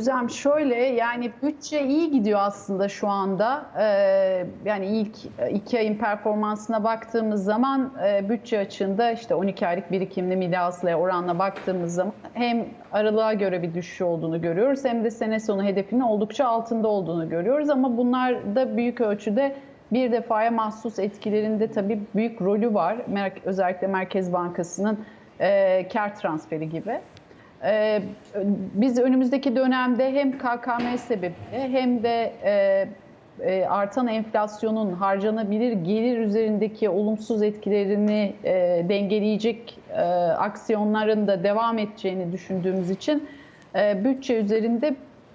Güzem şöyle yani bütçe iyi gidiyor aslında şu anda. Ee, yani ilk iki ayın performansına baktığımız zaman e, bütçe açığında işte 12 aylık birikimli milli hasılaya oranla baktığımız zaman hem aralığa göre bir düşüş olduğunu görüyoruz hem de sene sonu hedefinin oldukça altında olduğunu görüyoruz. Ama bunlar da büyük ölçüde bir defaya mahsus etkilerinde tabii büyük rolü var. Özellikle Merkez Bankası'nın e, kar transferi gibi. Ee, biz önümüzdeki dönemde hem KKM sebebiyle hem de e, e, artan enflasyonun harcanabilir gelir üzerindeki olumsuz etkilerini e, dengeleyecek e, aksiyonların da devam edeceğini düşündüğümüz için e, bütçe üzerinde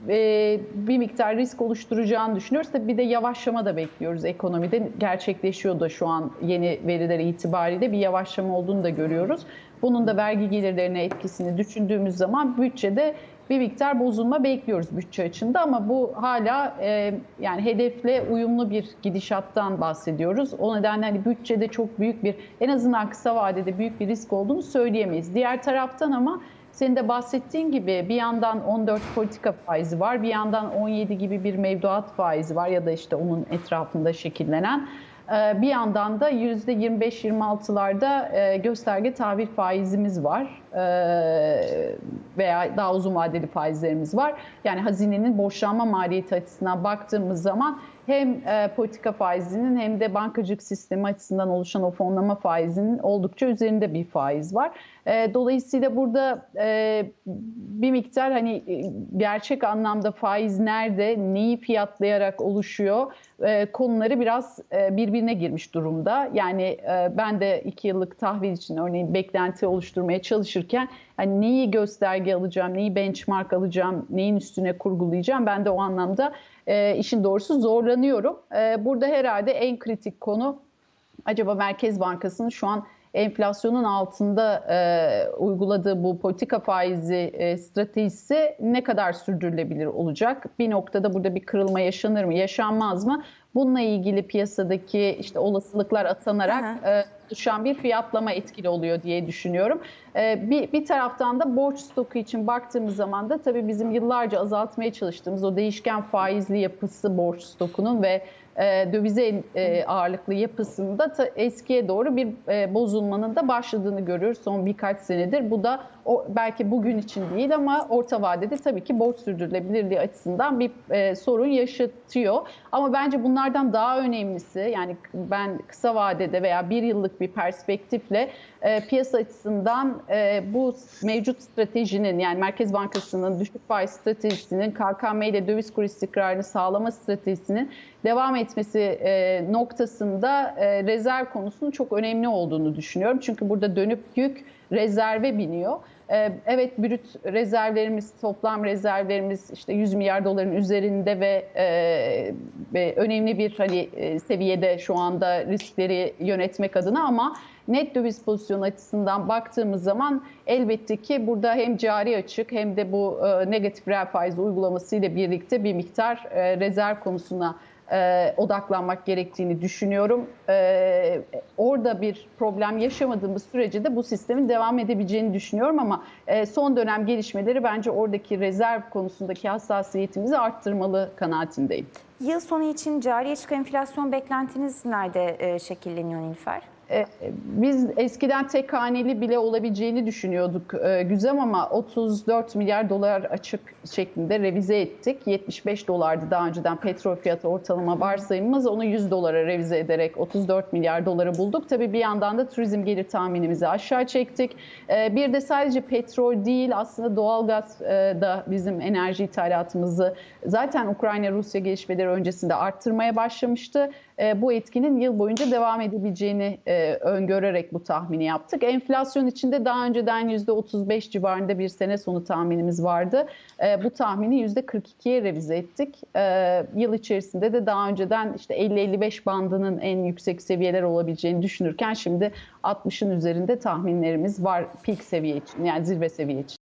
e, bir miktar risk oluşturacağını düşünüyoruz. Tabii bir de yavaşlama da bekliyoruz ekonomide. Gerçekleşiyor da şu an yeni veriler itibariyle bir yavaşlama olduğunu da görüyoruz. Bunun da vergi gelirlerine etkisini düşündüğümüz zaman bütçede bir miktar bozulma bekliyoruz bütçe açında ama bu hala e, yani hedefle uyumlu bir gidişattan bahsediyoruz. O nedenle hani bütçede çok büyük bir en azından kısa vadede büyük bir risk olduğunu söyleyemeyiz. Diğer taraftan ama senin de bahsettiğin gibi bir yandan 14 politika faizi var, bir yandan 17 gibi bir mevduat faizi var ya da işte onun etrafında şekillenen. Ee, Bir yandan da %25-26'larda e, gösterge tahvil faizimiz var veya daha uzun vadeli faizlerimiz var. Yani hazinenin borçlanma maliyeti açısından baktığımız zaman hem e, politika faizinin hem de bankacılık sistemi açısından oluşan o fonlama faizinin oldukça üzerinde bir faiz var. E, Dolayısıyla burada e, bir miktar hani gerçek anlamda faiz nerede, neyi fiyatlayarak oluşuyor konuları biraz birbirine girmiş durumda. Yani ben de iki yıllık tahvil için örneğin beklenti oluşturmaya çalışırken hani neyi gösterge alacağım, neyi benchmark alacağım, neyin üstüne kurgulayacağım ben de o anlamda e, işin doğrusu zorlanıyorum. E, burada herhalde en kritik konu acaba Merkez Bankası'nın şu an enflasyonun altında e, uyguladığı bu politika faizi e, stratejisi ne kadar sürdürülebilir olacak? Bir noktada burada bir kırılma yaşanır mı, yaşanmaz mı? Bununla ilgili piyasadaki işte olasılıklar atanarak e, oluşan bir fiyatlama etkili oluyor diye düşünüyorum. E, bir, bir taraftan da borç stoku için baktığımız zaman da tabii bizim yıllarca azaltmaya çalıştığımız o değişken faizli yapısı borç stokunun ve e, dövize e, ağırlıklı yapısında ta, eskiye doğru bir e, bozulmanın da başladığını görüyoruz son birkaç senedir. Bu da o, belki bugün için değil ama orta vadede tabii ki borç sürdürülebilirliği açısından bir e, sorun yaşatıyor. Ama bence bunlardan daha önemlisi yani ben kısa vadede veya bir yıllık bir perspektifle e, piyasa açısından e, bu mevcut stratejinin yani Merkez Bankası'nın düşük faiz stratejisinin KKM ile döviz kur istikrarını sağlama stratejisinin devam etmesi e, noktasında e, rezerv konusunun çok önemli olduğunu düşünüyorum. Çünkü burada dönüp yük rezerve biniyor. E, evet brüt rezervlerimiz, toplam rezervlerimiz işte 100 milyar doların üzerinde ve, e, önemli bir hani e, seviyede şu anda riskleri yönetmek adına ama net döviz pozisyonu açısından baktığımız zaman elbette ki burada hem cari açık hem de bu e, negatif reel faiz uygulaması ile birlikte bir miktar e, rezerv konusuna e, odaklanmak gerektiğini düşünüyorum. E, orada bir problem yaşamadığımız sürece de bu sistemin devam edebileceğini düşünüyorum ama e, son dönem gelişmeleri bence oradaki rezerv konusundaki hassasiyetimizi arttırmalı kanaatindeyim. Yıl sonu için cari açık enflasyon beklentiniz nerede e, şekilleniyor Nilüfer? E, Biz eskiden tek haneli bile olabileceğini düşünüyorduk e, Güzem ama 34 milyar dolar açık şeklinde revize ettik. 75 dolardı daha önceden petrol fiyatı ortalama varsayımımız. Onu 100 dolara revize ederek 34 milyar doları bulduk. Tabii bir yandan da turizm gelir tahminimizi aşağı çektik. E, Bir de sadece petrol değil aslında doğalgaz e, da bizim enerji ithalatımızı zaten Ukrayna-Rusya gelişmeleri öncesinde arttırmaya başlamıştı. E, Bu etkinin yıl boyunca devam edebileceğini e, öngörerek bu tahmini yaptık. Enflasyon içinde daha önceden %35 civarında bir sene sonu tahminimiz vardı. E, Bu tahmini %42'ye revize ettik. Yıl içerisinde de daha önceden işte 50-55 bandının en yüksek seviyeler olabileceğini düşünürken şimdi 60'ın üzerinde tahminlerimiz var peak seviye için yani zirve seviye için.